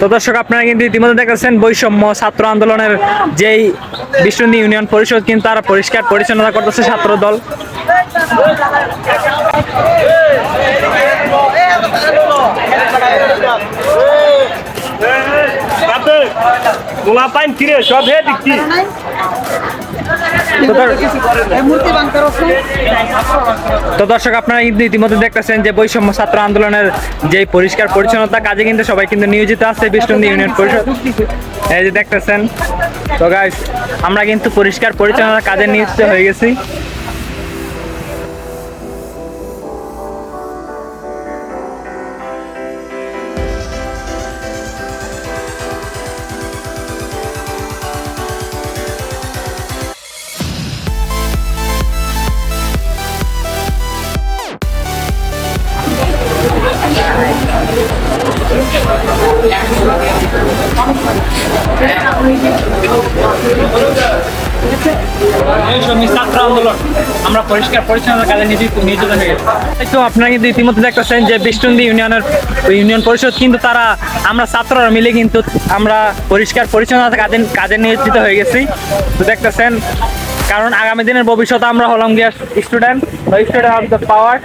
তো দর্শক আপনারা কিন্তু ইতিমধ্যে দেখেছেন বৈষম্য ছাত্র আন্দোলনের যেই বিষ্ণুন্দী ইউনিয়ন পরিষদ কিন্তু তারা পরিষ্কার পরিচ্ছন্নতা করতেছে ছাত্র দল গোলা পাইন কিরে সব হে দেখছি তো দর্শক আপনারা কিন্তু ইতিমধ্যে দেখতেছেন যে বৈষম্য ছাত্র আন্দোলনের যে পরিষ্কার পরিচ্ছন্নতা কাজে কিন্তু সবাই কিন্তু নিয়োজিত আছে বিষ্ণুন্দী ইউনিয়ন পরিষদ। এই যে দেখতেছেন। তো গাইস আমরা কিন্তু পরিষ্কার পরিচ্ছন্নতা কাজে নিয়োজিত হয়ে গেছি। আমরা পরিষ্কার পরিচ্ছন্নতা কাজে নিয়োজিত হয়ে গেছি। তো আপনারা কিন্তু ইতিমধ্যে দেখতেছেন যে বিষ্ণুন্দী ইউনিয়নের ইউনিয়ন পরিষদ কিন্তু তারা আমরা ছাত্ররা মিলে কিন্তু আমরা পরিষ্কার পরিচ্ছন্নতা কাজে কাজে নিয়োজিত হয়ে গেছি। তো দেখতেছেন, কারণ আগামী দিনের ভবিষ্যতে আমরা হলাম গিয়া student student of the power